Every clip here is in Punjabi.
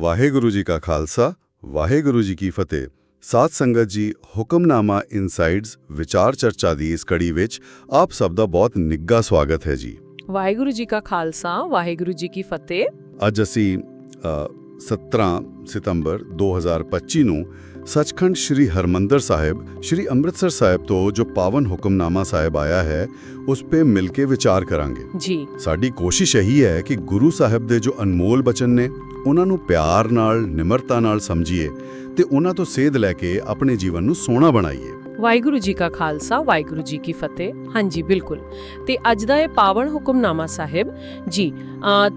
ਵਾਹਿਗੁਰੂ ਜੀ ਕਾ ਖਾਲਸਾ ਵਾਹਿਗੁਰੂ ਜੀ ਕੀ ਫਤਿਹ। ਸਾਧ ਸੰਗਤ ਜੀ ਹੁਕਮਨਾਮਾ ਇਨਸਾਈਡਸ ਵਿਚਾਰ ਚਰਚਾ ਦੀ ਇਸ ਕੜੀ ਵਿੱਚ ਆਪ ਸਭ ਦਾ ਬਹੁਤ ਨਿੱਘਾ ਸਵਾਗਤ ਹੈ ਜੀ। ਵਾਹਿਗੁਰੂ ਜੀ ਕਾ ਖਾਲਸਾ ਵਾਹਿਗੁਰੂ ਜੀ ਕੀ ਫਤਿਹ। ਅੱਜ ਅਸੀਂ ਅ, 17 ਸਤੰਬਰ 2025 ਨੂੰ ਸੱਚਖੰਡ ਸ੍ਰੀ ਹਰਮੰਦਰ ਸਾਹਿਬ ਸ੍ਰੀ ਅੰਮ੍ਰਿਤਸਰ ਸਾਹਿਬ ਤੋਂ ਜੋ ਪਾਵਨ ਹੁਕਮਨਾਮਾ ਸਾਹਿਬ ਆਇਆ ਹੈ ਉਸ 'ਤੇ ਮਿਲ ਕੇ ਵਿਚਾਰ ਕਰਾਂਗੇ। ਜੀ। ਸਾਡੀ ਕੋਸ਼ਿਸ਼ ਇਹੀ ਹੈ ਕਿ ਗੁਰੂ ਸਾਹਿਬ ਦੇ ਜੋ ਅਨਮੋਲ ਬਚਨ ਨੇ ਉਹਨਾਂ ਨੂੰ ਪਿਆਰ ਨਾਲ, ਨਿਮਰਤਾ ਨਾਲ ਸਮਝੀਏ ਤੇ ਉਹਨਾਂ ਤੋਂ ਸੇਧ ਲੈ ਕੇ ਆਪਣੇ ਜੀਵਨ ਨੂੰ ਸੋਹਣਾ ਬਣਾਈਏ। ਵਾਹਿਗੁਰੂ ਜੀ ਕਾ ਖਾਲਸਾ, ਵਾਹਿਗੁਰੂ ਜੀ ਕੀ ਫਤਿਹ। ਹਾਂਜੀ, ਬਿਲਕੁਲ। ਤੇ ਅੱਜ ਦਾ ਇਹ ਪਾਵਨ ਹੁਕਮਨਾਮਾ ਸਾਹਿਬ, ਜੀ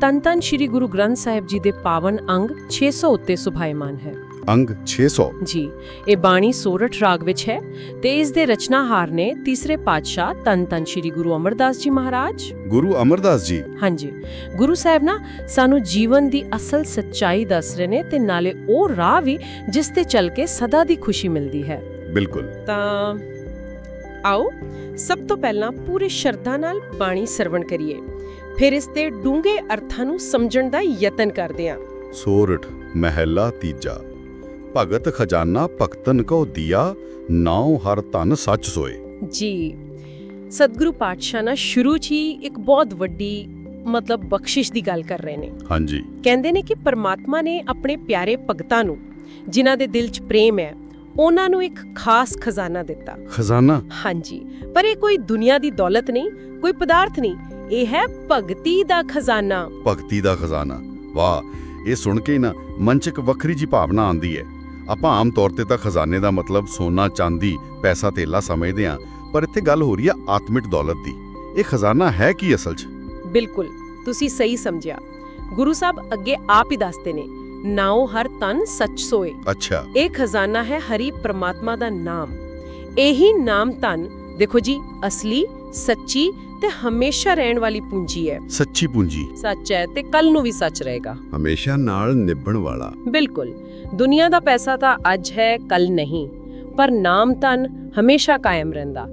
ਤਨ ਤਨ ਸ੍ਰੀ ਗੁਰੂ ਗ੍ਰੰਥ ਸਾਹਿਬ ਜੀ ਦੇ ਪਾਵਨ ਅੰਗ 600 ਉੱਤੇ ਸੁਭਾਇਮਾਨ ਹੈ। ਅੰਗ 600 ਜੀ ਇਹ ਬਾਣੀ ਸੋਰਠ ਰਾਗ ਵਿੱਚ ਹੈ ਤੇ ਇਸ ਦੇ ਰਚਨਾਹਾਰ ਨੇ ਤੀਸਰੇ ਪਾਤਸ਼ਾਹ ਤਨ ਤਨ ਸ੍ਰੀ ਗੁਰੂ ਅਮਰਦਾਸ ਜੀ ਮਹਾਰਾਜ। ਗੁਰੂ ਅਮਰਦਾਸ ਜੀ। ਹਾਂਜੀ ਗੁਰੂ ਸਾਹਿਬ ਨਾ ਸਾਨੂੰ ਜੀਵਨ ਦੀ ਅਸਲ ਸੱਚਾਈ ਦੱਸ ਰਹੇ ਨੇ ਤੇ ਨਾਲੇ ਉਹ ਰਾਹ ਵੀ ਜਿਸ ਤੇ ਚੱਲ ਕੇ ਸਦਾ ਦੀ ਖੁਸ਼ੀ ਮਿਲਦੀ ਹੈ। ਬਿਲਕੁਲ। ਤਾਂ ਆਓ ਸਭ ਤੋਂ ਪਹਿਲਾਂ ਪੂਰੇ ਸ਼ਰਧਾ ਨਾਲ ਬਾਣੀ ਸਰਵਣ ਕਰੀਏ। ਫਿਰ ਇਸ ਦੇ ਡੂੰਘੇ ਅਰਥਾਂ ਨੂੰ ਸਮਝਣ ਦਾ ਯਤਨ ਕਰਦੇ ਹਾਂ। ਸੋਰਠ ਮਹਿਲਾ ਤੀਜਾ। ਭਗਤ ਖਜ਼ਾਨਾ ਭਗਤਨ ਕੋ ਦਿਆ ਨਾਉ ਹਰ ਤਨ ਸੱਚ ਸੋਏ। ਜੀ ਸਤਿਗੁਰੂ ਪਾਤਸ਼ਾਹ ਨਾ ਸ਼ੁਰੂ 'ਚ ਹੀ ਇੱਕ ਬਹੁਤ ਵੱਡੀ ਮਤਲਬ ਬਖਸ਼ਿਸ਼ ਦੀ ਗੱਲ ਕਰ ਰਹੇ ਨੇ। ਹਾਂਜੀ। ਕਹਿੰਦੇ ਨੇ ਕਿ ਪਰਮਾਤਮਾ ਨੇ ਆਪਣੇ ਪਿਆਰੇ ਭਗਤਾਂ ਨੂੰ ਜਿਨ੍ਹਾਂ ਦੇ ਦਿਲ 'ਚ ਪ੍ਰੇਮ ਹੈ ਉਹਨਾਂ ਨੂੰ ਇੱਕ ਖਾਸ ਖਜ਼ਾਨਾ ਦਿੱਤਾ। ਖਜ਼ਾਨਾ? ਹਾਂਜੀ ਪਰ ਇਹ ਕੋਈ ਦੁਨੀਆ ਦੀ ਦੌਲਤ ਨਹੀਂ ਕੋਈ ਪਦਾਰਥ ਨਹੀਂ ਇਹ ਹੈ ਭਗਤੀ ਦਾ ਖਜ਼ਾਨਾ। ਭਗਤੀ ਦਾ ਖਜ਼ਾਨਾ। ਵਾਹ ਇਹ ਸੁਣ ਕੇ ਨਾ ਮਨ 'ਚ ਇੱਕ ਵੱਖਰੀ ਜੀ ਭਾਵਨਾ ਆਉਂਦੀ ਹੈ। ਆਪਾਂ ਆਮ ਤੌਰ ਤੇ ਤਾਂ ਖਜ਼ਾਨੇ ਦਾ ਮਤਲਬ ਸੋਨਾ ਚਾਂਦੀ ਪੈਸਾ ਧੇਲਾ ਸਮਝਦੇ ਹਾਂ ਪਰ ਇੱਥੇ ਗੱਲ ਹੋ ਰਹੀ ਹੈ ਆਤਮਿਕ ਦੌਲਤ ਦੀ। ਇਹ ਖਜ਼ਾਨਾ ਹੈ ਕੀ ਅਸਲ 'ਚ? ਬਿਲਕੁਲ ਤੁਸੀਂ ਸਹੀ ਸਮਝਿਆ। ਗੁਰੂ ਸਾਹਿਬ ਅੱਗੇ ਆਪ ਹੀ ਦੱਸਦੇ ਨੇ ਨਾਉ ਹਰ ਤਨ ਸੱਚ ਸੋਏ। ਅੱਛਾ। ਇਹ ਖਜ਼ਾਨਾ ਹੈ ਹਰੀ ਪ੍ਰਮਾਤਮਾ ਦਾ ਨਾਮ। ਇਹੀ ਨਾਮ ਤਨ ਦੇਖੋ ਜੀ ਅਸਲੀ ਸੱਚੀ ਤੇ ਹਮੇਸ਼ਾ ਰਹਿਣ ਵਾਲੀ ਪੂੰਜੀ ਹੈ। ਸੱਚੀ ਪੂੰਜੀ। ਸੱਚ ਹੈ ਤੇ ਕੱਲ ਨੂੰ ਵੀ ਸੱਚ ਰਹੇਗਾ। ਹਮੇਸ਼ਾ ਨਾਲ ਨਿਭਣ ਵਾਲਾ। ਬਿਲਕੁਲ। ਦੁਨੀਆ ਦਾ ਪੈਸਾ ਤਾਂ ਅੱਜ ਹੈ ਕੱਲ ਨਹੀਂ। ਪਰ ਨਾਮ ਤਨ ਹਮੇਸ਼ਾ ਕਾਇਮ ਰਹਿੰਦਾ।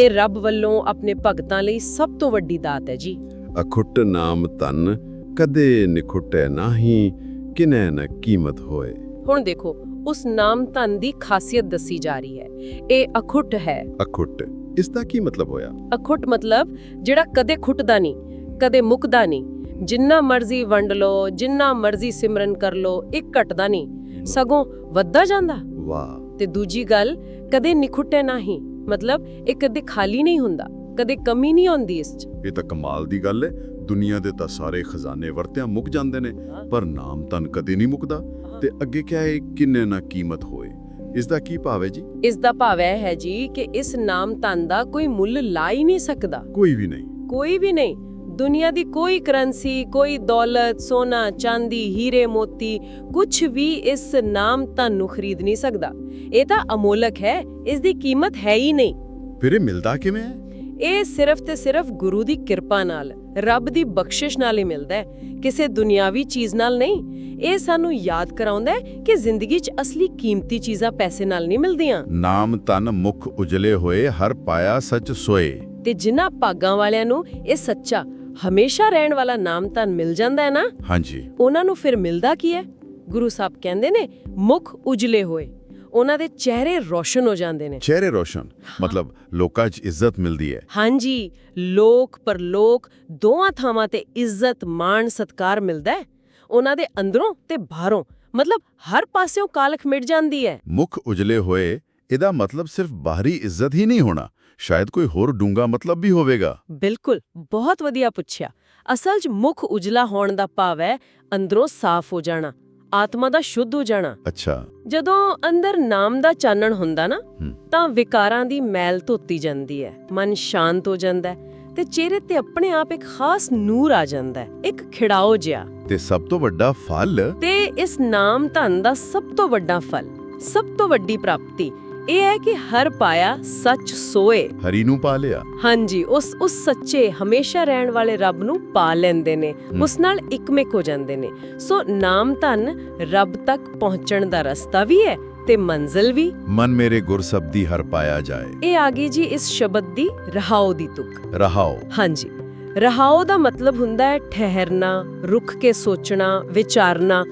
ਇਹ ਰੱਬ ਵੱਲੋਂ ਆਪਣੇ ਭਗਤਾਂ ਲਈ ਸਭ ਤੋਂ ਵੱਡੀ ਦਾਤ ਹੈ ਜੀ। ਅਖੁੱਟ ਨਾਮ ਤਨ ਕਦੇ ਨਿਖੁੱਟੈ ਨਾਹੀ ਕਿਨੈ ਨ ਕੀਮਤ ਹੋਏ। ਹੁਣ ਦੇਖੋ ਉਸ ਨਾਮ ਧਨ ਦੀ ਖਾਸੀਅਤ ਦੱਸੀ ਜਾ ਰਹੀ ਹੈ। ਇਹ ਅਖੁੱਟ ਹੈ। ਅਖੁੱਟ ਇਸ ਦਾ ਕੀ ਮਤਲਬ ਹੋਇਆ? ਅਖੁੱਟ ਮਤਲਬ ਜਿਹੜਾ ਕਦੇ ਖੁੱਟਦਾ ਨਹੀਂ ਕਦੇ ਮੁੱਕਦਾ ਨਹੀਂ। ਜਿੰਨਾ ਮਰਜ਼ੀ ਵੰਡ ਲਓ ਜਿੰਨਾ ਮਰਜ਼ੀ ਸਿਮਰਨ ਕਰ ਲਓ ਇਹ ਘਟਦਾ ਨਹੀਂ। ਸਗੋਂ ਵੱਧਦਾ ਜਾਂਦਾ। ਵਾਹ। ਤੇ ਦੂਜੀ ਗੱਲ ਕਦੇ ਨਿਖੁੱਟੇ ਨਹੀਂ ਮਤਲਬ ਇਹ ਕਦੇ ਖਾਲੀ ਨਹੀਂ ਹੁੰਦਾ ਕਦੇ ਕਮੀ ਨਹੀਂ ਆਉਂਦੀ ਇਸ 'ਚ। ਇਹ ਤਾਂ ਕਮਾਲ ਦੀ ਗੱਲ ਹੈ ਦੁਨੀਆ ਦੇ ਤਾਂ ਸਾਰੇ ਖਜ਼ਾਨੇ ਵਰਤਿਆਂ ਮੁੱਕ ਜਾਂਦੇ ਨੇ ਪਰ ਨਾਮ ਤਨ ਕਦੇ ਨਹੀਂ ਮੁੱਕਦਾ। ਤੇ ਅੱਗੇ ਕਿਹਾ ਹੈ ਕਿੰਨੇ ਨਾ ਕੀਮਤ ਹੋਏ। ਇਸ ਦਾ ਕੀ ਭਾਵ ਹੈ ਜੀ? ਇਸ ਦਾ ਭਾਵ ਇਹ ਹੈ ਜੀ ਕਿ ਇਸ ਨਾਮ ਧਨ ਦਾ ਕੋਈ ਮੁੱਲ ਲਾ ਹੀ ਨਹੀਂ ਸਕਦਾ। ਕੋਈ ਵੀ ਨਹੀਂ। ਕੋਈ ਵੀ ਨਹੀਂ। ਦੁਨੀਆ ਦੀ ਕੋਈ ਕਰੰਸੀ ਕੋਈ ਦੌਲਤ ਸੋਨਾ ਚਾਂਦੀ ਹੀਰੇ ਮੋਤੀ ਕੁਝ ਵੀ ਇਸ ਨਾਮ ਧਨ ਨੂੰ ਖਰੀਦ ਨਹੀਂ ਸਕਦਾ। ਇਹ ਤਾਂ ਅਮੋਲਕ ਹੈ ਇਸ ਦੀ ਕੀਮਤ ਹੈ ਹੀ ਨਹੀਂ। ਫਿਰ ਇਹ ਮਿਲਦਾ ਕਿਵੇਂ? ਹੈ ਇਹ ਸਿਰਫ ਤੇ ਸਿਰਫ ਗੁਰੂ ਦੀ ਕਿਰਪਾ ਨਾਲ ਰੱਬ ਦੀ ਬਖਸ਼ਿਸ਼ ਨਾਲ ਹੀ ਮਿਲਦਾ ਹੈ ਕਿਸੇ ਦੁਨਿਆਵੀ ਚੀਜ਼ ਨਾਲ ਨਹੀਂ। ਇਹ ਸਾਨੂੰ ਯਾਦ ਕਰਾਉਂਦਾ ਹੈ ਕਿ ਜ਼ਿੰਦਗੀ 'ਚ ਅਸਲੀ ਕੀਮਤੀ ਚੀਜ਼ਾਂ ਪੈਸੇ ਨਾਲ ਨਹੀਂ ਮਿਲਦੀਆਂ। ਨਾਮ ਤਨ ਮੁਖ ਉਜਲੇ ਹੋਏ ਹਰ ਪਾਇਆ ਸੱਚ ਸੋਏ। ਤੇ ਜਿਨ੍ਹਾਂ ਭਾਗਾਂ ਵਾਲਿਆਂ ਨੂੰ ਇਹ ਸੱਚਾ ਹਮੇਸ਼ਾ ਰਹਿਣ ਵਾਲਾ ਨਾਮ ਧਨ ਮਿਲ ਜਾਂਦਾ ਹੈ ਨਾ? ਹਾਂਜੀ। ਉਹਨਾਂ ਨੂੰ ਫਿਰ ਮਿਲਦਾ ਕੀ ਹੈ? ਗੁਰੂ ਸਾਹਿਬ ਕਹਿੰਦੇ ਨੇ ਮੁਖ ਉਜਲੇ ਹੋਏ। ਉਹਨਾਂ ਦੇ ਚਿਹਰੇ ਰੋਸ਼ਨ ਹੋ ਜਾਂਦੇ ਨੇ। ਚਿਹਰੇ ਰੋਸ਼ਨ ਮਤਲਬ ਲੋਕਾਂ 'ਚ ਇੱਜ਼ਤ ਮਿਲਦੀ ਹੈ। ਹਾਂਜੀ ਲੋਕ ਪਰਲੋਕ ਦੋਵਾਂ ਥਾਵਾਂ ਤੇ ਇੱਜ਼ਤ ਮਾਣ ਸਤਕਾਰ ਮਿਲਦਾ ਹੈ। ਉਹਨਾਂ ਦੇ ਅੰਦਰੋਂ ਤੇ ਬਾਹਰੋਂ ਮਤਲਬ ਹਰ ਪਾਸਿਓਂ ਕਾਲਖ ਮਿਟ ਜਾਂਦੀ ਹੈ। ਮੁਖ ਉਜਲੇ ਹੋਏ ਇਹਦਾ ਮਤਲਬ ਸਿਰਫ ਬਾਹਰੀ ਇੱਜ਼ਤ ਹੀ ਨਹੀਂ ਹੋਣਾ। ਸ਼ਾਇਦ ਕੋਈ ਹੋਰ ਡੂੰਗਾ ਮਤਲਬ ਵੀ ਹੋਵੇਗਾ ਬਿਲਕੁਲ ਬਹੁਤ ਵਧੀਆ ਪੁੱਛਿਆ ਅਸਲ 'ਚ ਮੁਖ ਉਜਲਾ ਹੋਣ ਦਾ ਭਾਵ ਹੈ ਅੰਦਰੋਂ ਸਾਫ਼ ਹੋ ਜਾਣਾ ਆਤਮਾ ਦਾ ਸ਼ੁੱਧ ਹੋ ਜਾਣਾ ਅੱਛਾ ਜਦੋਂ ਅੰਦਰ ਨਾਮ ਦਾ ਚਾਨਣ ਹੁੰਦਾ ਨਾ। ਤਾਂ ਵਿਕਾਰਾਂ ਦੀ ਮੈਲ ਧੋਤੀ ਜਾਂਦੀ ਹੈ ਮਨ ਸ਼ਾਂਤ ਹੋ ਜਾਂਦਾ ਹੈ ਤੇ ਚਿਹਰੇ ਤੇ ਆਪਣੇ ਆਪ ਇੱਕ ਖਾਸ ਨੂਰ ਆ ਜਾਂਦਾ ਹੈ ਇੱਕ ਖਿੜਾਓ ਜਿਹਾ ਤੇ ਸਭ ਤੋਂ ਵੱਡਾ ਫਲ ਤੇ ਇਸ ਨਾਮ ਧਨ ਦਾ ਸਭ ਤੋਂ ਵੱਡਾ ਫਲ ਸਭ ਤੋਂ ਵੱਡੀ ਪ੍ਰਾਪਤੀ ਇਹ ਹੈ ਕਿ ਹਰ ਪਾਇਆ ਸੱਚ ਸੋਏ। ਹਰੀ ਨੂੰ ਪਾ ਲਿਆ। ਹਾਂਜੀ ਉਸ ਉਸ ਸੱਚੇ ਹਮੇਸ਼ਾ ਰਹਿਣ ਵਾਲੇ ਰੱਬ ਨੂੰ ਪਾ ਲੈਂਦੇ ਨੇ। ਉਸ ਨਾਲ ਇਕਮਿਕ ਹੋ ਜਾਂਦੇ ਨੇ। ਸੋ ਨਾਮ ਧਨ ਰੱਬ ਤੱਕ ਪਹੁੰਚਣ ਦਾ ਰਸਤਾ ਵੀ ਹੈ ਤੇ ਮੰਜ਼ਿਲ ਵੀ। ਮਨ ਮੇਰੇ ਗੁਰ ਸਬਦੀ ਹਰ ਪਾਇਆ ਜਾਏ। ਇਹ ਆ ਗਈ ਜੀ ਇਸ ਸ਼ਬਦ ਦੀ ਰਹਾਉ ਦੀ ਤੁਕ। ਰਹਾਓ। ਹਾਂਜੀ। ਰਹਾਉ ਦਾ ਮਤਲਬ ਹੁੰਦਾ ਹੈ ਠਹਿਰਨਾ ਰੁਕ ਕੇ ਸੋਚਣਾ ਵਿਚਾਰਨਾ।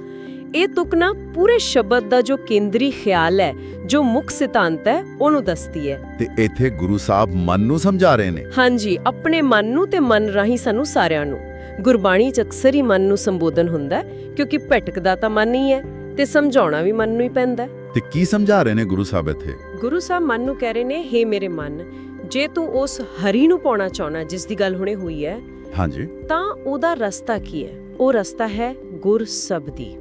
ਇਹ ਤੁਕ ਨਾ ਪੂਰੇ ਸ਼ਬਦ ਦਾ ਜੋ ਕੇਂਦਰੀ ਖਿਆਲ ਹੈ ਜੋ ਮੁੱਖ ਸਿਧਾਂਤ ਹੈ ਉਹਨੂੰ ਦੱਸਦੀ ਹੈ। ਤੇ ਇੱਥੇ ਗੁਰੂ ਸਾਹਿਬ ਮਨ ਨੂੰ ਸਮਝਾ ਰਹੇ ਨੇ। ਹਾਂਜੀ ਆਪਣੇ ਮਨ ਨੂੰ ਤੇ ਮਨ ਰਾਹੀਂ ਸਾਨੂੰ ਸਾਰਿਆਂ ਨੂੰ। ਗੁਰਬਾਣੀ ਚ ਅਕਸਰ ਹੀ ਮਨ ਨੂੰ ਸੰਬੋਧਨ ਹੁੰਦਾ ਕਿਉਂਕਿ ਭਟਕਦਾ ਤਾਂ ਮਨ ਹੀ ਹੈ ਤੇ ਸਮਝਾਉਣਾ ਵੀ ਮਨ ਨੂੰ ਹੀ ਪੈਂਦਾ ਤੇ ਕੀ ਸਮਝਾ ਰਹੇ ਨੇ ਗੁਰੂ ਸਾਹਿਬ ਇੱਥੇ? ਗੁਰੂ ਸਾਹਿਬ ਮਨ ਨੂੰ ਕਹਿ ਰਹੇ ਨੇ ਹੇ ਮੇਰੇ ਮਨ ਜੇ ਤੂੰ ਉਸ ਹਰੀ ਨੂੰ ਪਾਉਣਾ ਚਾਹਣਾ ਜਿਸ ਦੀ ਗੱਲ ਹੁਣੇ ਹੋਈ ਹੈ ਹਾਂਜੀ। ਤਾਂ ਉਹਦਾ ਰਸਤਾ ਕੀ ਹੈ? ਉਹ ਰਸਤਾ ਹੈ ਗੁਰ ਸ਼ਬਦੀ।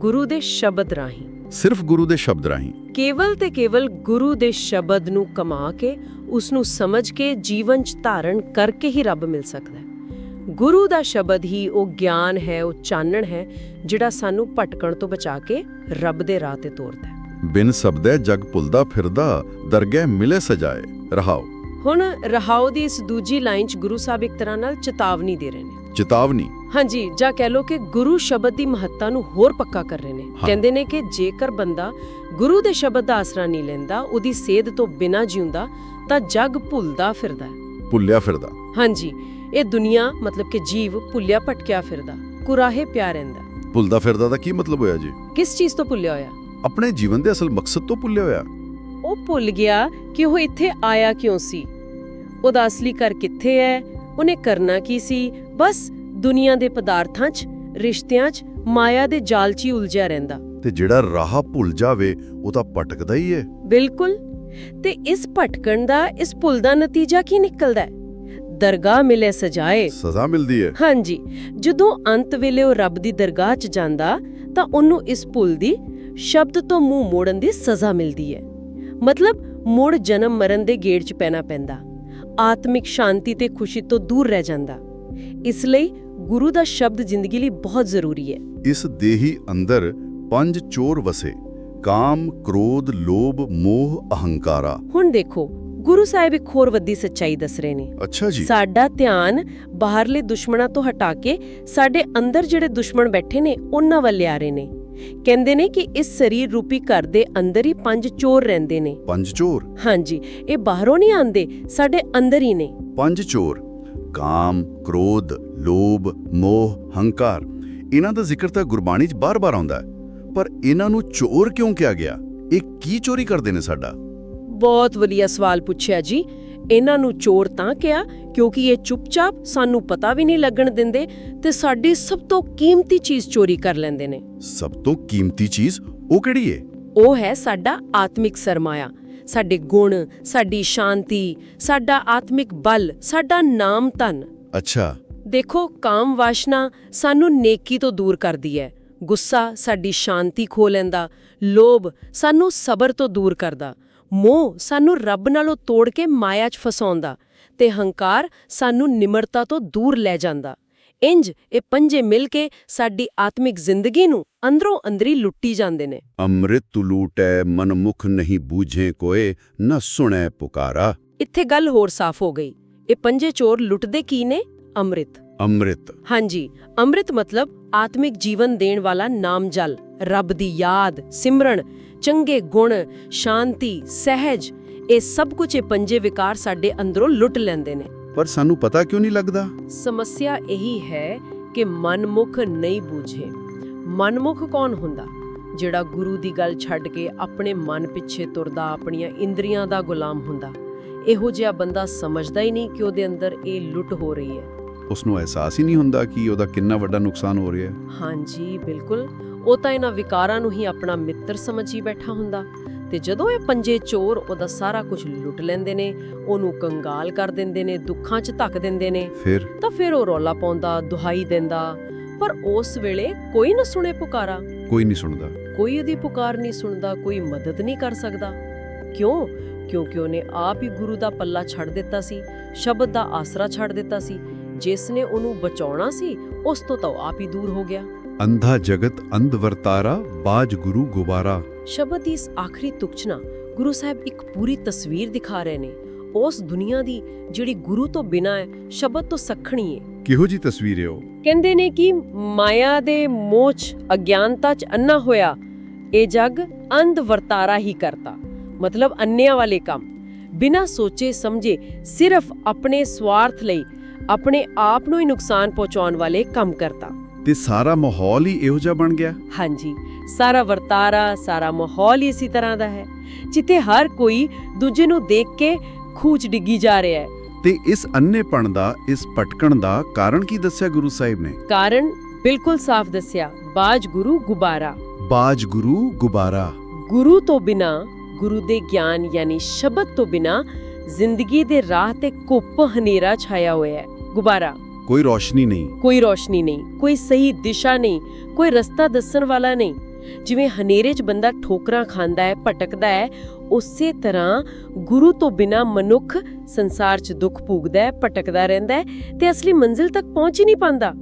ਗੁਰੂ ਦੇ ਸ਼ਬਦ ਰਾਹੀਂ। ਸਿਰਫ ਗੁਰੂ ਦੇ ਸ਼ਬਦ ਰਾਹੀਂ। ਕੇਵਲ ਤੇ ਕੇਵਲ ਗੁਰੂ ਦੇ ਸ਼ਬਦ ਨੂੰ ਕਮਾ ਕੇ ਉਸ ਨੂੰ ਸਮਝ ਕੇ ਜੀਵਨ 'ਚ ਧਾਰਨ ਕਰਕੇ ਹੀ ਰੱਬ ਮਿਲ ਸਕਦਾ ਹੈ। ਗੁਰੂ ਦਾ ਸ਼ਬਦ ਹੀ ਉਹ ਗਿਆਨ ਹੈ ਉਹ ਚਾਨਣ ਹੈ ਜਿਹੜਾ ਸਾਨੂੰ ਭਟਕਣ ਤੋਂ ਬਚਾ ਕੇ ਰੱਬ ਦੇ ਰਾਹ ਤੇ ਤੋਰਦਾ ਹੈ। ਬਿਨ ਸਬਦੈ ਜਗ ਭੁਲਦਾ ਫਿਰਦਾ ਦਰਗਹਿ ਮਿਲੇ ਸਜਾਏ ਰਹਾਓ। ਹੁਣ ਰਹਾਉ ਦੀ ਇਸ ਦੂਜੀ ਲਾਈਨ 'ਚ ਗੁਰੂ ਸਾਹਿਬ ਇੱਕ ਤਰ੍ਹਾਂ ਨਾਲ ਚੇਤਾਵਨੀ ਦੇ ਰਹੇ ਨੇ। ਚੇਤਾਵਨੀ। ਹਾਂਜੀ ਜਾਂ ਕਹਿ ਲੋ ਕਿ ਗੁਰੂ ਸ਼ਬਦ ਦੀ ਮਹੱਤਤਾ ਨੂੰ ਹੋਰ ਪੱਕਾ ਕਰ ਰਹੇ ਨੇ। ਕਹਿੰਦੇ ਨੇ ਕਿ ਜੇਕਰ ਬੰਦਾ ਗੁਰੂ ਦੇ ਸ਼ਬਦ ਦਾ ਆਸਰਾ ਨਹੀਂ ਲੈਂਦਾ ਉਹਦੀ ਸੇਧ ਤੋਂ ਬਿਨਾਂ ਜਿਉਂਦਾ ਤਾਂ ਜਗ ਭੁੱਲਦਾ ਫਿਰਦਾ ਭੁੱਲਿਆ ਫਿਰਦਾ। ਹਾਂਜੀ ਇਹ ਦੁਨੀਆ ਮਤਲਬ ਕਿ ਜੀਵ ਭੁੱਲਿਆ ਭਟਕਿਆ ਫਿਰਦਾ ਕੁਰਾਹੇ ਪਿਆ ਰਹਿੰਦਾ। ਭੁੱਲਦਾ ਫਿਰਦਾ ਦਾ ਕੀ ਮਤਲਬ ਹੋਇਆ ਜੀ? ਕਿਸ ਚੀਜ਼ ਤੋਂ ਭੁੱਲਿਆ ਹੋਇਆ? ਆਪਣੇ ਜੀਵਨ ਦੇ ਅਸਲ ਮਕਸਦ ਤੋਂ ਭੁੱਲਿਆ ਹੋਇਆ। ਉਹ ਭੁੱਲ ਗਿਆ ਕਿ ਉਹ ਇੱਥੇ ਆਇਆ ਕਿਉਂ ਸੀ? ਉਹਦਾ ਅਸਲੀ ਘਰ ਕਿੱਥੇ ਹੈ? ਉਹਨੇ ਕਰਨਾ ਕੀ ਸੀ? ਬਸ ਦੁਨੀਆ ਦੇ ਪਦਾਰਥਾਂ 'ਚ ਰਿਸ਼ਤਿਆਂ 'ਚ ਮਾਇਆ ਦੇ ਜਾਲ 'ਚ ਹੀ ਉਲਝਿਆ ਰਹਿੰਦਾ। ਤੇ ਜਿਹੜਾ ਰਾਹ ਭੁੱਲ ਜਾਵੇ ਉਹ ਤਾਂ ਭਟਕਦਾ ਹੀ ਹੈ ਬਿਲਕੁਲ। ਤੇ ਇਸ ਭਟਕਣ ਦਾ ਇਸ ਭੁੱਲ ਦਾ ਨਤੀਜਾ ਕੀ ਨਿਕਲਦਾ ਹੈ? ਦਰਗਾਹ ਮਿਲੇ ਸਜਾਏ। ਸਜ਼ਾ ਮਿਲਦੀ ਹੈ ਹਾਂਜੀ। ਜਦੋਂ ਅੰਤ ਵੇਲੇ ਉਹ ਰੱਬ ਦੀ ਦਰਗਾਹ 'ਚ ਜਾਂਦਾ ਤਾਂ ਉਹਨੂੰ ਇਸ ਭੁੱਲ ਦੀ ਸ਼ਬਦ ਤੋਂ ਮੂੰਹ ਮੋੜਨ ਦੀ ਸਜ਼ਾ ਮਿਲਦੀ ਹੈ ਮਤਲਬ ਮੁੜ ਜਨਮ ਮਰਨ ਦੇ ਗੇੜ 'ਚ ਪੈਣਾ ਪੈਂਦਾ। ਆਤਮਿਕ ਸ਼ਾਂਤੀ ਤੇ ਖੁਸ਼ੀ ਤੋਂ ਦੂਰ ਰਹਿ ਜਾਂਦਾ। ਇਸ ਲਈ ਗੁਰੂ ਦਾ ਸ਼ਬਦ ਜ਼ਿੰਦਗੀ ਲਈ ਬਹੁਤ ਜ਼ਰੂਰੀ ਹੈ। ਇਸ ਦੇਹੀ ਅੰਦਰ ਪੰਜ ਚੋਰ ਵਸੇ ਕਾਮ ਕ੍ਰੋਧ ਲੋਭ ਮੋਹ ਅਹੰਕਾਰਾ। ਹੁਣ ਦੇਖੋ ਗੁਰੂ ਸਾਹਿਬ ਇੱਕ ਹੋਰ ਵੱਡੀ ਸੱਚਾਈ ਦੱਸ ਰਹੇ ਨੇ। ਅੱਛਾ ਜੀ। ਸਾਡਾ ਧਿਆਨ ਬਾਹਰਲੇ ਦੁਸ਼ਮਣਾਂ ਤੋਂ ਹਟਾ ਕੇ ਸਾਡੇ ਅੰਦਰ ਜਿਹੜੇ ਦੁਸ਼ਮਣ ਬੈਠੇ ਨੇ ਉਹਨਾਂ ਵੱਲ ਲਿਆ ਰਹੇ ਨੇ। ਕਹਿੰਦੇ ਨੇ ਕਿ ਇਸ ਸਰੀਰ ਰੂਪੀ ਘਰ ਦੇ ਅੰਦਰ ਹੀ ਪੰਜ ਚੋਰ ਰਹਿੰਦੇ ਨੇ। ਪੰਜ ਚੋਰ? ਹਾਂਜੀ ਇਹ ਬਾਹਰੋਂ ਨਹੀਂ ਆਉਂਦੇ ਸਾਡੇ ਅੰਦਰ ਹੀ ਨੇ। ਪੰਜ ਚੋਰ। ਕਾਮ ਕ੍ਰੋਧ ਲੋਭ ਮੋਹ ਹੰਕਾਰ ਇਹਨਾਂ ਦਾ ਜ਼ਿਕਰ ਤਾਂ ਗੁਰਬਾਣੀ 'ਚ ਬਾਰ-ਬਾਰ ਆਉਂਦਾ ਹੈ। ਪਰ ਇਹਨਾਂ ਨੂੰ ਚੋਰ ਕਿਉਂ ਕਿਹਾ ਗਿਆ? ਇਹ ਕੀ ਚੋਰੀ ਕਰਦੇ ਨੇ ਸਾਡਾ? ਬਹੁਤ ਵਧੀਆ ਸਵਾਲ ਪੁੱਛਿਆ ਜੀ। ਇਹਨਾਂ ਨੂੰ ਚੋਰ ਤਾਂ ਕਿਹਾ ਕਿਉਂਕਿ ਇਹ ਚੁੱਪਚਾਪ ਸਾਨੂੰ ਪਤਾ ਵੀ ਨਹੀਂ ਲੱਗਣ ਦਿੰਦੇ ਤੇ ਸਾਡੀ ਸਭ ਤੋਂ ਕੀਮਤੀ ਚੀਜ਼ ਚੋਰੀ ਕਰ ਲੈਂਦੇ ਨੇ। ਸਭ ਤੋਂ ਕੀਮਤੀ ਚੀਜ਼ ਉਹ ਕਿਹੜੀ ਏ? ਉਹ ਹੈ ਸਾਡਾ ਆਤਮਿਕ ਸਰਮਾਇਆ ਸਾਡੇ ਗੁਣ ਸਾਡੀ ਸ਼ਾਂਤੀ ਸਾਡਾ ਆਤਮਿਕ ਬਲ ਸਾਡਾ ਨਾਮ ਧਨ। ਅੱਛਾ। ਦੇਖੋ ਕਾਮ ਵਾਸ਼ਨਾ ਸਾਨੂੰ ਨੇਕੀ ਤੋਂ ਦੂਰ ਕਰਦੀ ਹੈ। ਗੁੱਸਾ ਸਾਡੀ ਸ਼ਾਂਤੀ ਖੋ ਲੈਂਦਾ ਲੋਭ ਸਾਨੂੰ ਸਬਰ ਤੋਂ ਦੂਰ ਕਰਦਾ। ਮੋਹ ਸਾਨੂੰ ਰੱਬ ਨਾਲੋਂ ਤੋੜ ਕੇ ਮਾਇਆ 'ਚ ਫਸਾਉਂਦਾ ਤੇ ਹੰਕਾਰ ਸਾਨੂੰ ਨਿਮਰਤਾ ਤੋਂ ਦੂਰ ਲੈ ਜਾਂਦਾ। ਇੰਜ ਇਹ ਪੰਜੇ ਮਿਲ ਕੇ ਸਾਡੀ ਆਤਮਿਕ ਜ਼ਿੰਦਗੀ ਨੂੰ ਅੰਦਰੋਂ ਅੰਦਰੀ ਲੁੱਟੀ ਜਾਂਦੇ ਨੇ। ਅੰਮ੍ਰਿਤ ਲੂਟੈ ਮਨ ਮੁਖ ਨਹੀਂ ਬੂਝੇ ਕੋਏ ਨਾ ਸੁਣੈ ਪੁਕਾਰਾ। ਇੱਥੇ ਗੱਲ ਹੋਰ ਸਾਫ਼ ਹੋ ਗਈ। ਇਹ ਪੰਜੇ ਚੋਰ ਲੁੱਟਦੇ ਕੀ ਨੇ? ਅੰਮ੍ਰਿਤ। ਅੰਮ੍ਰਿਤ। ਹਾਂਜੀ ਅੰਮ੍ਰਿਤ ਮਤਲਬ ਆਤਮਿਕ ਜੀਵਨ ਦੇਣ ਵਾਲਾ ਨਾਮ ਜਲ। ਰੱਬ ਦੀ ਯਾਦ ਸਿਮਰਨ ਚੰਗੇ ਗੁਣ ਸ਼ਾਂਤੀ ਸਹਿਜ ਇਹ ਸਭ ਕੁਝ ਇਹ ਪੰਜੇ ਵਿਕਾਰ ਸਾਡੇ ਅੰਦਰੋਂ ਲੁੱਟ ਲੈਂਦੇ ਨੇ। ਪਰ ਸਾਨੂੰ ਪਤਾ ਕਿਉਂ ਨਹੀਂ ਲੱਗਦਾ? ਸਮੱਸਿਆ ਇਹੀ ਹੈ ਕਿ ਮਨਮੁਖ ਨਹੀਂ ਬੂਝੇ। ਮਨਮੁਖ ਕੌਣ ਹੁੰਦਾ? ਜਿਹੜਾ ਗੁਰੂ ਦੀ ਗੱਲ ਛੱਡ ਕੇ ਆਪਣੇ ਮਨ ਪਿੱਛੇ ਤੁਰਦਾ ਆਪਣੀਆਂ ਇੰਦਰੀਆਂ ਦਾ ਗੁਲਾਮ ਹੁੰਦਾ। ਇਹੋ ਜਿਹਾ ਬੰਦਾ ਸਮਝਦਾ ਹੀ ਨਹੀਂ ਕਿ ਉਹਦੇ ਅੰਦਰ ਇਹ ਲੁੱਟ ਹੋ ਰਹੀ ਹੈ। ਉਸ ਨੂੰ ਅਹਿਸਾਸ ਹੀ ਨਹੀਂ ਹੁੰਦਾ ਕਿ ਉਹਦਾ ਕਿੰਨਾ ਵੱਡਾ ਨੁਕਸਾਨ ਹੋ ਰਿਹਾ ਹੈ। ਹਾਂਜੀ ਬਿਲਕੁਲ। ਉਹ ਤਾਂ ਇਹਨਾਂ ਵਿਕਾਰਾਂ ਨੂੰ ਹੀ ਆਪਣਾ ਮਿੱਤਰ ਸਮਝੀ ਬੈਠਾ ਹੁੰਦਾ। ਤੇ ਜਦੋਂ ਇਹ ਪੰਜੇ ਚੋਰ ਉਹਦਾ ਸਾਰਾ ਕੁਝ ਲੁੱਟ ਲੈਂਦੇ ਨੇ ਉਹਨੂੰ ਕੰਗਾਲ ਕਰ ਦਿੰਦੇ ਨੇ ਦੁੱਖਾਂ 'ਚ ਧੱਕ ਦਿੰਦੇ ਨੇ ਫਿਰ? ਤਾਂ ਫਿਰ ਉਹ ਰੌਲਾ ਪਾਉਂਦਾ ਦੁਹਾਈ ਦਿੰਦਾ। ਪਰ ਉਸ ਵੇਲੇ ਕੋਈ ਨਾ ਸੁਣੇ ਪੁਕਾਰਾ। ਕੋਈ ਨਹੀਂ ਸੁਣਦਾ। ਕੋਈ ਉਹਦੀ ਪੁਕਾਰ ਨਹੀਂ ਸੁਣਦਾ ਕੋਈ ਮਦਦ ਨਹੀਂ ਕਰ ਸਕਦਾ। ਕਿਉਂ? ਕਿਉਂਕਿ ਉਹਨੇ ਆਪ ਹੀ ਗੁਰੂ ਦਾ ਪੱਲਾ ਛੱਡ ਦਿੱਤਾ ਸੀ ਸ਼ਬਦ ਦਾ ਆਸਰਾ ਛੱਡ ਦਿੱਤਾ ਸੀ। ਜਿਸ ਨੇ ਉਹਨੂੰ ਬਚਾਉਣਾ ਸੀ ਉਸ ਤੋਂ ਤਾਂ ਆਪ ਹੀ ਦੂਰ ਹੋ ਗਿਆ। ਅੰਧਾ ਜਗਤ ਅੰਧ ਵਰਤਾਰਾ ਬਾਜ ਗੁਰੂ ਗੁਬਾਰਾ। ਸ਼ਬਦ ਦੀ ਇਸ ਆਖਰੀ ਤੁਕਚਨਾ ਗੁਰੂ ਸਾਹਿਬ ਇੱਕ ਪੂਰੀ ਤਸਵੀਰ ਦਿਖਾ ਰਹੇ ਨੇ। ਉਸ ਦੁਨੀਆ ਦੀ ਜਿਹੜੀ ਗੁਰੂ ਤੋਂ ਬਿਨਾ ਹੈ ਸ਼ਬਦ ਤੋਂ ਸਖਣੀ ਹੈ ਕਿਹੋ ਜੀ ਤਸਵੀਰ ਹੈ ਉਹ? ਕਹਿੰਦੇ ਨੇ ਕਿ ਮਾਇਆ ਦੇ ਮੋਹ 'ਚ ਅਗਿਆਨਤਾ 'ਚ ਅੰਨਾ ਹੋਇਆ ਇਹ ਜਗ ਅੰਧ ਵਰਤਾਰਾ ਹੀ ਕਰਤਾ। ਮਤਲਬ ਅੰਨਿਆਂ ਵਾਲੇ ਕੰਮ। ਬਿਨਾਂ ਸੋਚੇ ਸਮਝੇ ਸਿਰਫ ਆਪਣੇ ਸਵਾਰਥ ਲਈ ਆਪਣੇ ਆਪ ਨੂੰ ਹੀ ਨੁਕਸਾਨ ਪਹੁੰਚਾਉਣ ਵਾਲੇ ਕੰਮ ਕਰਤਾ। ਤੇ ਸਾਰਾ ਮਾਹੌਲ ਹੀ ਇਹੋ ਜਿਹਾ ਬਣ ਗਿਆ? ਹਾਂਜੀ ਸਾਰਾ ਵਰਤਾਰਾ ਸਾਰਾ ਮਾਹੌਲ ਹੀ ਇਸੇ ਤਰ੍ਹਾਂ ਦਾ ਹੈ ਜਿੱਥੇ ਹਰ ਕੋਈ ਦੂਜੇ ਨੂੰ ਦੇਖ ਕੇ ਖੂਚ ਡਿੱਗੀ ਜਾ ਰਿਹਾ ਹੈ। ਤੇ ਇਸ ਅੰਨੇਪਣ ਦਾ ਇਸ ਭਟਕਣ ਦਾ ਕਾਰਨ ਕੀ ਦੱਸਿਆ ਗੁਰੂ ਸਾਹਿਬ ਨੇ? ਕਾਰਨ ਬਿਲਕੁਲ ਸਾਫ਼ ਦੱਸਿਆ ਬਾਜ ਗੁਰੂ ਗੁਬਾਰਾ। ਬਾਜ ਗੁਰੂ ਗੁਬਾਰਾ। ਗੁਰੂ ਤੋਂ ਬਿਨਾ ਗੁਰੂ ਦੇ ਗਿਆਨ ਯਾਨੀ ਸ਼ਬਦ ਤੋਂ ਬਿਨਾ ਜ਼ਿੰਦਗੀ ਦੇ ਰਾਹ ਤੇ ਕੁੱਪ ਹਨੇਰਾ ਛਾਇਆ ਹੋਇਆ ਹੈ। ਗੁਬਾਰਾ। ਕੋਈ ਰੋਸ਼ਨੀ ਨਹੀਂ। ਕੋਈ ਰੋਸ਼ਨੀ ਨਹੀਂ। ਕੋਈ ਸਹੀ ਦਿਸ਼ਾ ਨਹੀਂ। ਕੋਈ ਰਸਤਾ ਦੱਸਣ ਵਾਲਾ ਨਹੀਂ। ਜਿਵੇਂ ਹਨੇਰੇ 'ਚ ਬੰਦਾ ਠੋਕਰਾਂ ਖਾਂਦਾ ਹੈ ਭਟਕਦਾ ਹੈ ਉਸੇ ਤਰ੍ਹਾਂ ਗੁਰੂ ਤੋਂ ਬਿਨਾ ਮਨੁੱਖ ਸੰਸਾਰ 'ਚ ਦੁੱਖ ਭੋਗਦਾ ਹੈ ਭਟਕਦਾ ਰਹਿੰਦਾ ਹੈ ਤੇ ਅਸਲੀ ਮੰਜ਼ਿਲ ਤੱਕ ਪਹੁੰਚ ਹੀ ਨਹੀਂ ਪਾਉਂਦਾ।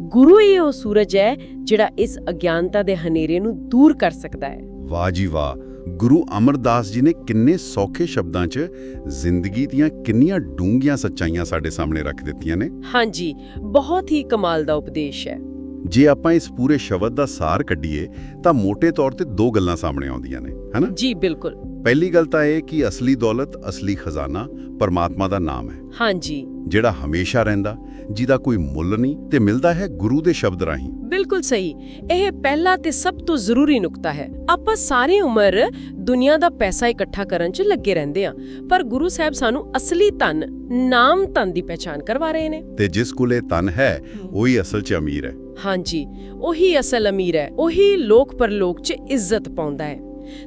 ਗੁਰੂ ਹੀ ਉਹ ਸੂਰਜ ਹੈ ਜਿਹੜਾ ਇਸ ਅਗਿਆਨਤਾ ਦੇ ਹਨੇਰੇ ਨੂੰ ਦੂਰ ਕਰ ਸਕਦਾ ਹੈ। ਵਾਹ ਜੀ ਵਾਹ। ਗੁਰੂ ਅਮਰਦਾਸ ਜੀ ਨੇ ਕਿੰਨੇ ਸੌਖੇ ਸ਼ਬਦਾਂ 'ਚ ਜ਼ਿੰਦਗੀ ਦੀਆਂ ਕਿੰਨੀਆਂ ਡੂੰਘੀਆਂ ਸੱਚਾਈਆਂ ਸਾਡੇ ਸਾਹਮਣੇ ਰੱਖ ਦਿੱਤੀਆਂ ਨੇ। ਹਾਂਜੀ, ਬਹੁਤ ਹੀ ਕਮਾਲ ਦਾ ਉਪਦੇਸ਼ ਹੈ। ਜੇ ਆਪਾਂ ਇਸ ਪੂਰੇ ਸ਼ਬਦ ਦਾ ਸਾਰ ਕੱਢੀਏ ਤਾਂ ਮੋٹے ਤੌਰ ਤੇ ਦੋ ਗੱਲਾਂ ਸਾਹਮਣੇ ਆਉਂਦੀਆਂ ਨੇ ਹੈਨਾ ਜੀ ਬਿਲਕੁਲ। ਪਹਿਲੀ ਗੱਲ ਤਾਂ ਇਹ ਕਿ ਅਸਲੀ ਦੌਲਤ ਅਸਲੀ ਖਜ਼ਾਨਾ ਪਰਮਾਤਮਾ ਦਾ ਨਾਮ ਹੈ। ਹਾਂਜੀ ਜਿਹੜਾ ਹਮੇਸ਼ਾ ਰਹਿੰਦਾ ਜਿਹਦਾ ਕੋਈ ਮੁੱਲ ਨਹੀਂ ਤੇ ਮਿਲਦਾ ਹੈ ਗੁਰੂ ਦੇ ਸ਼ਬਦ ਰਾਹੀਂ। ਬਿਲਕੁਲ ਸਹੀ। ਇਹ ਪਹਿਲਾ ਤੇ ਸਭ ਤੋਂ ਜ਼ਰੂਰੀ ਨੁਕਤਾ ਹੈ। ਆਪਾਂ ਸਾਰੀ ਉਮਰ ਦੁਨੀਆ ਦਾ ਪੈਸਾ ਇਕੱਠਾ ਕਰਨ 'ਚ ਲੱਗੇ ਰਹਿੰਦੇ ਆ ਪਰ ਗੁਰੂ ਸਾਹਿਬ ਸਾਨੂੰ ਅਸਲੀ ਧਨ ਨਾਮ ਧਨ ਦੀ ਪਛਾਣ ਕਰਵਾ ਰਹੇ ਨੇ। ਤੇ ਜਿਸ ਕੋਲੇ ਤਨ ਹੈ ਉਹੀ ਅਸਲ 'ਚ ਅਮੀਰ ਹੈ। ਹਾਂਜੀ ਉਹੀ ਅਸਲ ਅਮੀਰ ਹੈ ਉਹੀ ਲੋਕ ਪਰਲੋਕ 'ਚ ਇੱਜ਼ਤ ਪਾਉਂਦਾ ਹੈ।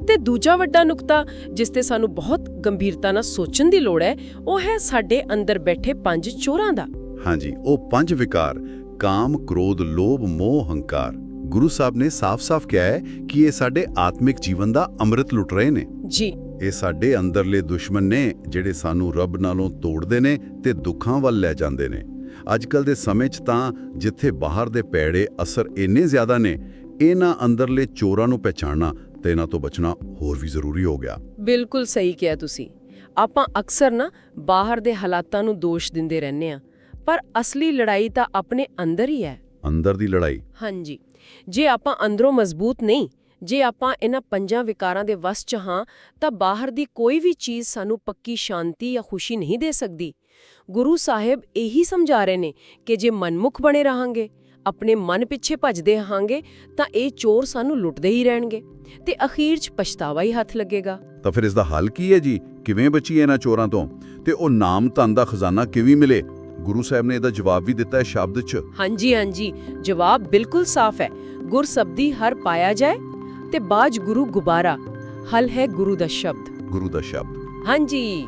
ਤੇ ਦੂਜਾ ਵੱਡਾ ਨੁਕਤਾ ਜਿਸ ਤੇ ਸਾਨੂੰ ਬਹੁਤ ਗੰਭੀਰਤਾ ਨਾਲ ਸੋਚਣ ਦੀ ਲੋੜ ਹੈ ਉਹ ਹੈ ਸਾਡੇ ਅੰਦਰ ਬੈਠੇ ਪੰਜ ਚੋਰਾਂ ਦਾ। ਹਾਂਜੀ ਉਹ ਪੰਜ ਵਿਕਾਰ ਕਾਮ ਕ੍ਰੋਧ ਲੋਭ ਮੋਹ ਹੰਕਾਰ। ਗੁਰੂ ਸਾਹਿਬ ਨੇ ਸਾਫ਼-ਸਾਫ਼ ਕਿਹਾ ਹੈ ਕਿ ਇਹ ਸਾਡੇ ਆਤਮਿਕ ਜੀਵਨ ਦਾ ਅੰਮ੍ਰਿਤ ਲੁੱਟ ਰਹੇ ਨੇ। ਜੀ। ਇਹ ਸਾਡੇ ਅੰਦਰਲੇ ਦੁਸ਼ਮਣ ਨੇ ਜਿਹੜੇ ਸਾਨੂੰ ਰੱਬ ਨਾਲੋਂ ਤੋੜਦੇ ਨੇ ਤੇ ਦੁੱਖਾਂ ਵੱਲ ਲੈ ਜਾਂਦੇ ਨੇ। ਅੱਜਕੱਲ ਦੇ ਸਮੇਂ 'ਚ ਤਾਂ ਜਿੱਥੇ ਬਾਹਰ ਦੇ ਪੈੜੇ ਅਸਰ ਇੰਨੇ ਜ਼ਿਆਦਾ ਨੇ ਇਹਨਾਂ ਅੰਦਰਲੇ ਚੋਰਾਂ ਨੂੰ ਪਛਾਣਨਾ ਤੇ ਇਹਨਾਂ ਤੋਂ ਬਚਣਾ ਹੋਰ ਵੀ ਜ਼ਰੂਰੀ ਹੋ ਗਿਆ। ਬਿਲਕੁਲ ਸਹੀ ਕਿਹਾ ਤੁਸੀਂ। ਆਪਾਂ ਅਕਸਰ ਨਾ ਬਾਹਰ ਦੇ ਹਾਲਾਤਾਂ ਨੂੰ ਦੋਸ਼ ਦਿੰਦੇ ਰਹਿੰਦੇ ਆ ਪਰ ਅਸਲੀ ਲੜਾਈ ਤਾਂ ਆਪਣੇ ਅੰਦਰ ਹੀ ਹੈ। ਅੰਦਰ ਦੀ ਲੜਾਈ। ਹਾਂਜੀ। ਜੇ ਆਪਾਂ ਅੰਦਰੋਂ ਮਜ਼ਬੂਤ ਨਹੀਂ ਜੇ ਆਪਾਂ ਇਹਨਾਂ ਪੰਜਾਂ ਵਿਕਾਰਾਂ ਦੇ ਵਸ ਚ ਹਾਂ ਤਾਂ ਬਾਹਰ ਦੀ ਕੋਈ ਵੀ ਚੀਜ਼ ਸਾਨੂੰ ਪੱਕੀ ਸ਼ਾਂਤੀ ਜਾਂ ਖੁਸ਼ੀ ਨਹੀਂ ਦੇ ਸਕਦੀ। ਗੁਰੂ ਸਾਹਿਬ ਇਹੀ ਸਮਝਾ ਰਹੇ ਨੇ ਕਿ ਜੇ ਮਨਮੁਖ ਬਣੇ ਰਹਾਂਗੇ ਆਪਣੇ ਮਨ ਪਿੱਛੇ ਭੱਜਦੇ ਰਹਾਂਗੇ ਤਾਂ ਇਹ ਚੋਰ ਸਾਨੂੰ ਲੁੱਟਦੇ ਹੀ ਰਹਿਣਗੇ ਤੇ ਅਖੀਰ 'ਚ ਪਛਤਾਵਾ ਹੀ ਹੱਥ ਲੱਗੇਗਾ। ਤਾਂ ਫਿਰ ਇਸ ਦਾ ਹੱਲ ਕੀ ਹੈ ਜੀ? ਕਿਵੇਂ ਬਚੀਏ ਇਹਨਾਂ ਚੋਰਾਂ ਤੋਂ? ਤੇ ਉਹ ਨਾਮ ਧਨ ਦਾ ਖਜ਼ਾਨਾ ਕਿਵੇਂ ਮਿਲੇ? ਗੁਰੂ ਸਾਹਿਬ ਨੇ ਇਹਦਾ ਜਵਾਬ ਵੀ ਦਿੱਤਾ ਹੈ ਸ਼ਬਦ 'ਚ। ਹਾਂਜੀ ਹਾਂਜੀ ਜਵਾਬ ਬਿਲਕੁਲ ਸਾਫ਼ ਹੈ। ਗੁਰ ਸਬਦੀ ਹਰ ਪਾਇਆ ਜਾਏ ਤੇ ਬਾਜ ਗੁਰੂ ਗੁਬਾਰਾ। ਹਲ ਹੈ ਗੁਰੂ ਦਾ ਸ਼ਬਦ। ਗੁਰੂ ਦਾ ਸ਼ਬਦ। ਹਾਂਜੀ।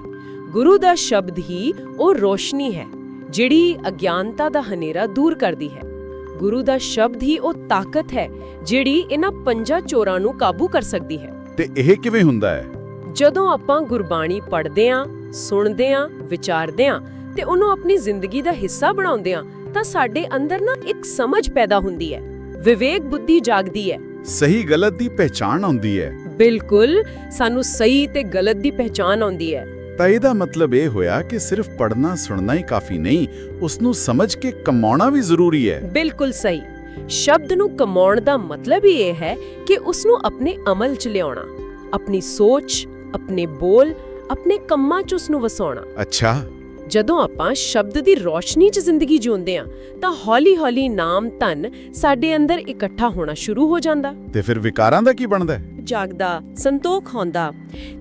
ਗੁਰੂ ਦਾ ਸ਼ਬਦ ਹੀ ਉਹ ਰੋਸ਼ਨੀ ਹੈ ਜਿਹੜੀ ਅਗਿਆਨਤਾ ਦਾ ਹਨੇਰਾ ਦੂਰ ਕਰਦੀ ਹੈ। ਗੁਰੂ ਦਾ ਸ਼ਬਦ ਹੀ ਉਹ ਤਾਕਤ ਹੈ ਜਿਹੜੀ ਇਹਨਾਂ ਪੰਜਾਂ ਚੋਰਾਂ ਨੂੰ ਕਾਬੂ ਕਰ ਸਕਦੀ ਹੈ। ਤੇ ਇਹ ਕਿਵੇਂ ਹੁੰਦਾ ਹੈ? ਜਦੋਂ ਆਪਾਂ ਗੁਰਬਾਣੀ ਪੜ੍ਹਦੇ ਆਂ ਸੁਣਦੇ ਆਂ ਵਿਚਾਰਦੇ ਆਂ ਤੇ ਉਹਨੂੰ ਆਪਣੀ ਜ਼ਿੰਦਗੀ ਦਾ ਹਿੱਸਾ ਬਣਾਉਂਦੇ ਆਂ ਤਾਂ ਸਾਡੇ ਅੰਦਰ ਨਾ ਇੱਕ ਸਮਝ ਪੈਦਾ ਹੁੰਦੀ ਹੈ। ਵਿਵੇਕ ਬੁੱਧੀ ਜਾਗਦੀ ਹੈ। ਸਹੀ ਗਲਤ ਦੀ ਪਹਿਚਾਣ ਆਉਂਦੀ ਹੈ। ਬਿਲਕੁਲ ਸਾਨੂੰ ਸਹੀ ਤੇ ਗਲਤ ਦੀ ਪਹਿਚਾਨ ਆਉਂਦੀ ਹੈ। ਤਾਂ ਇਹਦਾ ਮਤਲਬ ਇਹ ਹੋਇਆ ਕਿ ਸਿਰਫ ਪੜ੍ਹਨਾ ਸੁਣਨਾ ਹੀ ਕਾਫੀ ਨਹੀਂ ਉਸ ਨੂੰ ਸਮਝ ਕੇ ਕਮਾਉਣਾ ਵੀ ਜ਼ਰੂਰੀ ਹੈ। ਬਿਲਕੁਲ ਸਹੀ। ਸ਼ਬਦ ਨੂੰ ਕਮਾਉਣ ਦਾ ਮਤਲਬ ਹੀ ਇਹ ਹੈ ਕਿ ਉਸ ਨੂੰ ਆਪਣੇ ਅਮਲ 'ਚ ਲਿਆਉਣਾ ਆਪਣੀ ਸੋਚ ਆਪਣੇ ਬੋਲ ਆਪਣੇ ਕੰਮਾਂ 'ਚ ਉਸ ਨੂੰ ਵਸਾਉਣਾ। ਅੱਛਾ। ਜਦੋਂ ਆਪਾਂ ਸ਼ਬਦ ਦੀ ਰੋਸ਼ਨੀ 'ਚ ਜ਼ਿੰਦਗੀ ਜਿਉਂਦੇ ਆ ਤਾਂ ਹੌਲੀ-ਹੌਲੀ ਨਾਮ ਧਨ ਸਾਡੇ ਅੰਦਰ ਇਕੱਠਾ ਹੋਣਾ ਸ਼ੁਰੂ ਹੋ ਜਾਂਦਾ। ਤੇ ਫਿਰ ਵਿਕਾਰਾਂ ਦਾ ਕੀ ਬਣਦਾ ਜਾਗਦਾ ਸੰਤੋਖ ਹੁੰਦਾ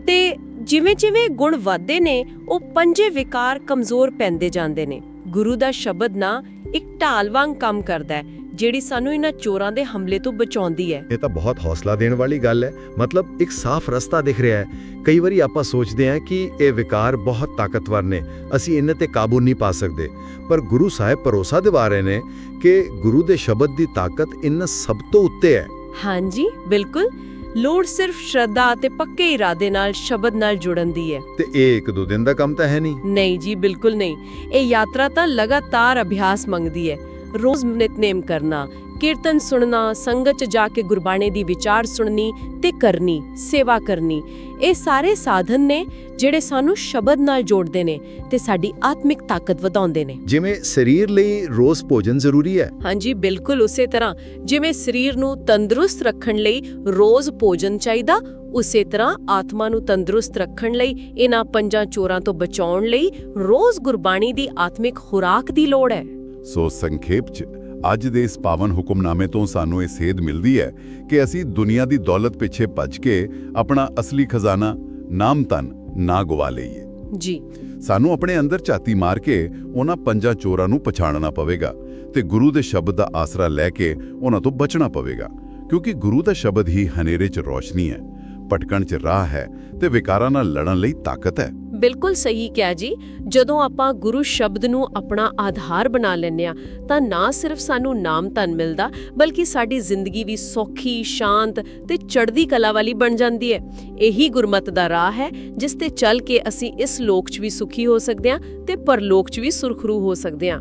ਤੇ ਜਿਵੇਂ-ਜਿਵੇਂ ਗੁਣ ਵਧਦੇ ਨੇ ਉਹ ਪੰਜੇ ਵਿਕਾਰ ਕਮਜ਼ੋਰ ਪੈਂਦੇ ਜਾਂਦੇ ਨੇ। ਗੁਰੂ ਦਾ ਸ਼ਬਦ ਨਾ ਇੱਕ ਢਾਲ ਵਾਂਗ ਕੰਮ ਕਰਦਾ ਹੈ ਜਿਹੜੀ ਸਾਨੂੰ ਇਹਨਾਂ ਚੋਰਾਂ ਦੇ ਹਮਲੇ ਤੋਂ ਬਚਾਉਂਦੀ ਹੈ। ਇਹ ਤਾਂ ਬਹੁਤ ਹੌਸਲਾ ਦੇਣ ਵਾਲੀ ਗੱਲ ਹੈ। ਮਤਲਬ ਇੱਕ ਸਾਫ਼ ਰਸਤਾ ਦਿਖ ਰਿਹਾ ਹੈ। ਕਈ ਵਾਰੀ ਆਪਾਂ ਸੋਚਦੇ ਹਾਂ ਕਿ ਇਹ ਵਿਕਾਰ ਬਹੁਤ ਤਾਕਤਵਰ ਨੇ ਅਸੀਂ ਇਹਨਾਂ ਤੇ ਕਾਬੂ ਨਹੀਂ ਪਾ ਸਕਦੇ। ਪਰ ਗੁਰੂ ਸਾਹਿਬ ਭਰੋਸਾ ਦਿਵਾ ਰਹੇ ਨੇ ਕਿ ਗੁਰੂ ਦੇ ਸ਼ਬਦ ਦੀ ਤਾਕਤ ਇਹਨਾਂ ਸਭ ਤੋਂ ਉੱਤੇ ਹੈ। ਹਾਂਜੀ ਬਿਲਕੁਲ। ਲੋੜ ਸਿਰਫ ਸ਼ਰਧਾ ਅਤੇ ਪੱਕੇ ਇਰਾਦੇ ਨਾਲ ਸ਼ਬਦ ਨਾਲ ਜੁੜਨ ਦੀ ਹੈ। ਤੇ ਇਹ ਇੱਕ ਦੋ ਦਿਨ ਦਾ ਕੰਮ ਤਾਂ ਹੈ ਨਹੀਂ। ਨਹੀਂ ਜੀ ਬਿਲਕੁਲ ਨਹੀਂ। ਇਹ ਯਾਤਰਾ ਤਾਂ ਲਗਾਤਾਰ ਅਭਿਆਸ ਮੰਗਦੀ ਹੈ। ਰੋਜ਼ ਨਿਤਨੇਮ ਕਰਨਾ ਕੀਰਤਨ ਸੁਣਨਾ ਸੰਗਤ ਚ ਜਾ ਕੇ ਗੁਰਬਾਣੀ ਦੀ ਵਿਚਾਰ ਸੁਣਨੀ ਤੇ ਕਰਨੀ ਸੇਵਾ ਕਰਨੀ ਇਹ ਸਾਰੇ ਸਾਧਨ ਨੇ ਜਿਹੜੇ ਸਾਨੂੰ ਸ਼ਬਦ ਨਾਲ ਜੋੜਦੇ ਨੇ ਤੇ ਸਾਡੀ ਆਤਮਿਕ ਤਾਕਤ ਵਧਾਉਂਦੇ ਨੇ। ਜਿਵੇਂ ਸਰੀਰ ਲਈ ਰੋਜ਼ ਭੋਜਨ ਜ਼ਰੂਰੀ ਹੈ। ਹਾਂਜੀ ਬਿਲਕੁਲ ਉਸੇ ਤਰ੍ਹਾਂ। ਜਿਵੇਂ ਸਰੀਰ ਨੂੰ ਤੰਦਰੁਸਤ ਰੱਖਣ ਲਈ ਰੋਜ਼ ਭੋਜਨ ਚਾਹੀਦਾ ਉਸੇ ਤਰ੍ਹਾਂ ਆਤਮਾ ਨੂੰ ਤੰਦਰੁਸਤ ਰੱਖਣ ਲਈ ਇਹਨਾਂ ਪੰਜਾਂ ਚੋਰਾਂ ਤੋਂ ਬਚਾਉਣ ਲਈ ਰੋਜ਼ ਗੁਰਬਾਣੀ ਦੀ ਆਤਮਿਕ ਖੁਰਾਕ ਦੀ ਲੋੜ ਹੈ। ਸੋ ਸੰਖੇਪ 'ਚ ਅੱਜ ਦੇ ਇਸ ਪਾਵਨ ਹੁਕਮਨਾਮੇ ਤੋਂ ਸਾਨੂੰ ਇਹ ਸੇਧ ਮਿਲਦੀ ਹੈ ਕਿ ਅਸੀਂ ਦੁਨੀਆ ਦੀ ਦੌਲਤ ਪਿੱਛੇ ਭੱਜ ਕੇ ਆਪਣਾ ਅਸਲੀ ਖਜ਼ਾਨਾ ਨਾਮ ਤਨ ਨਾ ਗਵਾ ਲਈਏ। ਜੀ। ਸਾਨੂੰ ਆਪਣੇ ਅੰਦਰ ਝਾਤੀ ਮਾਰ ਕੇ ਉਹਨਾਂ ਪੰਜਾਂ ਚੋਰਾਂ ਨੂੰ ਪਛਾਣਨਾ ਪਵੇਗਾ ਤੇ ਗੁਰੂ ਦੇ ਸ਼ਬਦ ਦਾ ਆਸਰਾ ਲੈ ਕੇ ਉਹਨਾਂ ਤੋਂ ਬਚਣਾ ਪਵੇਗਾ ਕਿਉਂਕਿ ਗੁਰੂ ਦਾ ਸ਼ਬਦ ਹੀ ਹਨੇਰੇ 'ਚ ਰੋਸ਼ਨੀ ਹੈ ਭਟਕਣ 'ਚ ਰਾਹ ਹੈ ਤੇ ਵਿਕਾਰਾਂ ਨਾਲ ਲੜਨ ਲਈ ਤਾਕਤ ਹੈ। ਬਿਲਕੁਲ ਸਹੀ ਕਿਹਾ ਜੀ। ਜਦੋਂ ਆਪਾਂ ਗੁਰੂ ਸ਼ਬਦ ਨੂੰ ਆਪਣਾ ਆਧਾਰ ਬਣਾ ਲੈਂਦੇ ਆ ਤਾਂ ਨਾ ਸਿਰਫ ਸਾਨੂੰ ਨਾਮ ਧਨ ਮਿਲਦਾ ਬਲਕਿ ਸਾਡੀ ਜ਼ਿੰਦਗੀ ਵੀ ਸੌਖੀ ਸ਼ਾਂਤ ਤੇ ਚੜ੍ਹਦੀ ਕਲਾ ਵਾਲੀ ਬਣ ਜਾਂਦੀ ਹੈ। ਇਹੀ ਗੁਰਮਤ ਦਾ ਰਾਹ ਹੈ ਜਿਸ ਤੇ ਚੱਲ ਕੇ ਅਸੀਂ ਇਸ ਲੋਕ 'ਚ ਵੀ ਸੁਖੀ ਹੋ ਸਕਦੇ ਹਾਂ ਤੇ ਪਰਲੋਕ 'ਚ ਵੀ ਸੁਰਖਰੂ ਹੋ ਸਕਦੇ ਹਾਂ।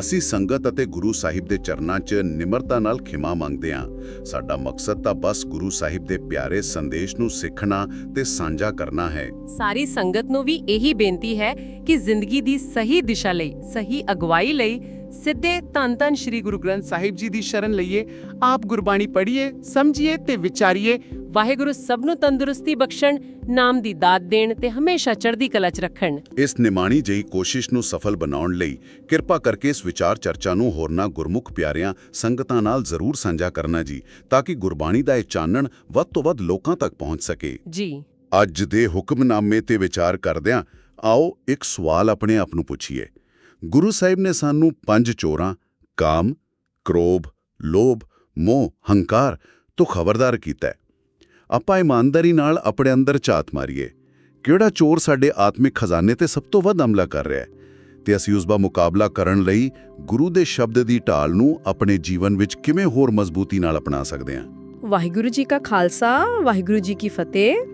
ਅਸੀਂ ਸੰਗਤ ਅਤੇ ਗੁਰੂ ਸਾਹਿਬ ਦੇ ਚਰਨਾਂ 'ਚ ਨਿਮਰਤਾ ਨਾਲ ਖਿਮਾ ਮੰਗਦੇ ਹਾਂ। ਸਾਡਾ ਮਕਸਦ ਤਾਂ ਬਸ ਗੁਰੂ ਸਾਹਿਬ ਦੇ ਪਿਆਰੇ ਸੰਦੇਸ਼ ਨੂੰ ਸਿੱਖਣਾ ਤੇ ਸਾਂਝਾ ਕਰਨਾ ਹੈ। ਸਾਰੀ ਸੰਗਤ ਨੂੰ ਵੀ ਇਹੀ ਬੇਨਤੀ ਹੈ ਕਿ ਜ਼ਿੰਦਗੀ ਦੀ ਸਹੀ ਦਿਸ਼ਾ ਲਈ ਸਹੀ ਅਗਵਾਈ ਲਈ ਸਿੱਧੇ ਧੰਨ ਧੰਨ ਸ੍ਰੀ ਗੁਰੂ ਗ੍ਰੰਥ ਸਾਹਿਬ ਜੀ ਦੀ ਸ਼ਰਨ ਲਈਏ। ਆਪ ਗੁਰਬਾਣੀ ਪੜ੍ਹੀਏ ਸਮਝੀਏ ਤੇ ਵਿਚਾਰੀਏ। ਵਾਹਿਗੁਰੂ ਸਭ ਨੂੰ ਤੰਦਰੁਸਤੀ ਬਖਸ਼ਣ ਨਾਮ ਦੀ ਦਾਤ ਦੇਣ ਤੇ ਹਮੇਸ਼ਾ ਚੜ੍ਹਦੀ ਕਲਾ 'ਚ ਰੱਖਣ। ਇਸ ਨਿਮਾਣੀ ਜਿਹੀ ਕੋਸ਼ਿਸ਼ ਨੂੰ ਸਫਲ ਬਣਾਉਣ ਲਈ ਕਿਰਪਾ ਕਰਕੇ ਇਸ ਵਿਚਾਰ ਚਰਚਾ ਨੂੰ ਹੋਰਨਾਂ ਗੁਰਮੁਖ ਪਿਆਰਿਆਂ ਸੰਗਤਾਂ ਨਾਲ ਜ਼ਰੂਰ ਸਾਂਝਾ ਕਰਨਾ ਜੀ ਤਾਂ ਕਿ ਗੁਰਬਾਣੀ ਦਾ ਇਹ ਚਾਨਣ ਵੱਧ ਤੋਂ ਵੱਧ ਲੋਕਾਂ ਤੱਕ ਪਹੁੰਚ ਸਕੇ। ਜੀ। ਅੱਜ ਦੇ ਹੁਕਮਨਾਮੇ ਤੇ ਵਿਚਾਰ ਕਰਦਿਆਂ ਆਓ ਇੱਕ ਸਵਾਲ ਆਪਣੇ ਆਪ ਨੂੰ ਪੁੱਛੀਏ। ਗੁਰੂ ਸਾਹਿਬ ਨੇ ਸਾਨੂੰ ਪੰਜ ਚੋਰਾਂ ਕਾਮ, ਕ੍ਰੋਧ, ਲੋਭ, ਮੋਹ, ਹੰਕਾਰ ਤੋਂ ਖਬਰਦਾਰ ਕੀਤਾ ਹੈ। ਆਪਾਂ ਇਮਾਨਦਾਰੀ ਨਾਲ ਆਪਣੇ ਅੰਦਰ ਝਾਤ ਮਾਰੀਏ। ਕਿਹੜਾ ਚੋਰ ਸਾਡੇ ਆਤਮਿਕ ਖਜ਼ਾਨੇ ਤੇ ਸਭ ਤੋਂ ਵੱਧ ਹਮਲਾ ਕਰ ਰਿਹਾ ਹੈ? ਤੇ ਅਸੀਂ ਉਸ ਦਾ ਮੁਕਾਬਲਾ ਕਰਨ ਲਈ ਗੁਰੂ ਦੇ ਸ਼ਬਦ ਦੀ ਢਾਲ ਨੂੰ ਆਪਣੇ ਜੀਵਨ ਵਿੱਚ ਕਿਵੇਂ ਹੋਰ ਮਜ਼ਬੂਤੀ ਨਾਲ ਅਪਣਾ ਸਕਦੇ ਹਾਂ? ਵਾਹਿਗੁਰੂ ਜੀ ਕਾ ਖਾਲਸਾ ਵਾਹਿਗੁਰੂ ਜੀ ਕੀ ਫਤਿਹ।